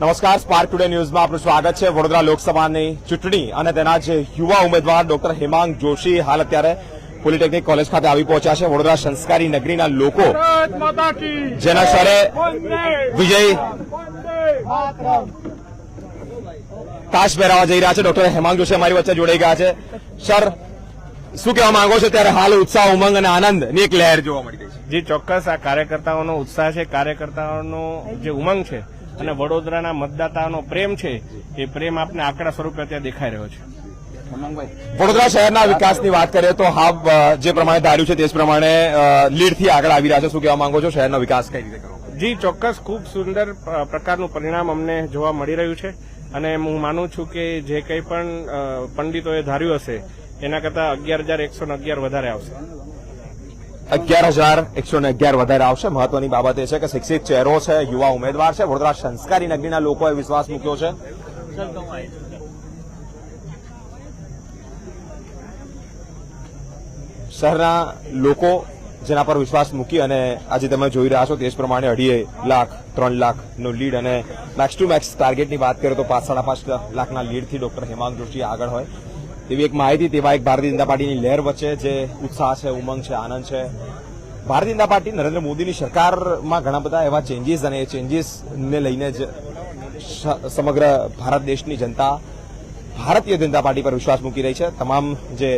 નમસ્કાર spark today ન્યૂઝમાં આપનું સ્વાગત છે. વડોદરા લોકસભાની ચૂંટણી અને તેના જે યુવા ઉમેદવાર ડોક્ટર હેમાંગ જોશી હાલ અત્યારે પોલિટેકનિક કોલેજ ખાતે આવી પહોંચ્યા છે. વડોદરા સંસ્કારી નગરીના લોકો જેના સ્તરે વિજય તાશ પહેરાવા જઈ રહ્યા છે ડોક્ટર હેમાંગ જોશી. અમારી વચ્ચે જોડાઈ ગયા છે. સર શું કહેવા માંગો છો? ત્યારે હાલ ઉત્સાહ ઉમંગ અને આનંદની એક લહેર જોવા મળી રહી છે. જે ચોક્કસ આ કાર્યકર્તાઓનો ઉત્સાહ છે. કાર્યકર્તાઓનો જે ઉમંગ છે અને વડોદરાના મતદાતાનો પ્રેમ છે એ પ્રેમ આપને આંકડા સ્વરૂપે અત્યારે દેખાઈ રહ્યો છે. વડોદરા શહેરના વિકાસની વાત કરીએ તો હા જે પ્રમાણે ધાર્યું છે તે જ પ્રમાણે લીડથી આગળ આવી રહ્યા છે. શું કહેવા માંગો છો? શહેરનો વિકાસ કઈ રીતે કરવો? જી ચોક્કસ ખૂબ સુંદર પ્રકારનું પરિણામ અમને જોવા મળી રહ્યું છે. અને હું માનું છું કે જે કંઈ પણ પંડિતોએ ધાર્યું હશે એના કરતાં અગિયાર હજાર એકસો ને અગિયાર વધારે આવશે. અગિયાર હજાર, એકસો ને અગિયાર વધારે આવશે. મહત્વની બાબત એ છે કે શિક્ષિત ચહેરો છે, યુવા ઉમેદવાર છે. વડોદરા સંસ્કારી નગરીના લોકોએ વિશ્વાસ મૂક્યો છે. શહેરના લોકો જેના પર વિશ્વાસ મૂકી અને આજે તમે જોઈ રહ્યા છો, તે જ પ્રમાણે અઢી લાખ, ત્રણ લાખનો લીડ અને મેક્સ ટુ મેક્સ ટાર્ગેટની વાત કરીએ તો પાંચ, સાડા પાંચ લાખના લીડથી ડોક્ટર હેમાંગ જોશી આગળ હોય. તેવી એક માહિતી તેવા એક ભારતીય જનતા પાર્ટીની લહેર વચ્ચે જે ઉત્સાહ છે, ઉમંગ છે, આનંદ છે. ભારતીય જનતા પાર્ટી નરેન્દ્ર મોદીની સરકારમાં ઘણા બધા એવા ચેન્જીસ અને એ ચેન્જીસને લઈને જ સમગ્ર ભારત દેશની જનતા, ભારતીય જનતા પાર્ટી પર વિશ્વાસ મૂકી રહી છે. તમામ જે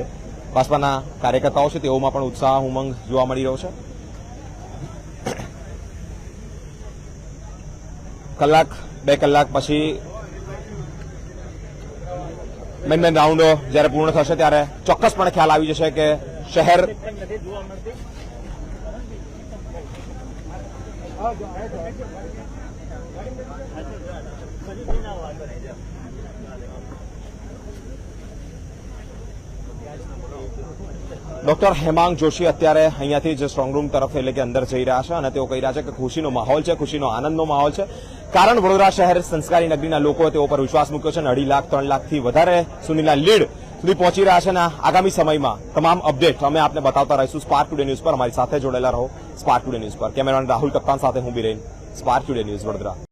ભાજપાના કાર્યકર્તાઓ છે, તેઓમાં પણ ઉત્સાહ, ઉમંગ જોવા મળી રહ્યો છે. કલાક, બે કલાક પછી મેન મેન રાઉન્ડો જ્યારે પૂર્ણ થશે ત્યારે ચોક્કસપણે ખ્યાલ આવી જશે કે શહેર ડોક્ટર હેમાંગ જોશી અત્યારે અહીંયાથી જ સ્ટ્રોંગ રૂમ તરફ એટલે કે અંદર જઈ રહ્યા છે અને તેઓ કહી રહ્યા છે કે ખુશીનો માહોલ છે, ખુશીનો આનંદનો માહોલ છે. કારણ વડોદરા શહેર સંસ્કારી નગરીના લોકોએ તેઓ પર વિશ્વાસ મૂક્યો છે અને અઢી લાખ, ત્રણ લાખથી વધારે સુધીના લીડ સુધી પહોંચી રહ્યા છે અને આગામી સમયમાં તમામ અપડેટ અમે આપને બતાવતા રહીશું. સ્પાર્ક ટુડે ન્યૂઝ પર અમારી સાથે જોડેલા રહો. સ્પાર્ક ટુડે ન્યૂઝ પર. કેમેરામેન રાહુલ કપ્તાન સાથે હું Biren. Spark today news Vadodara.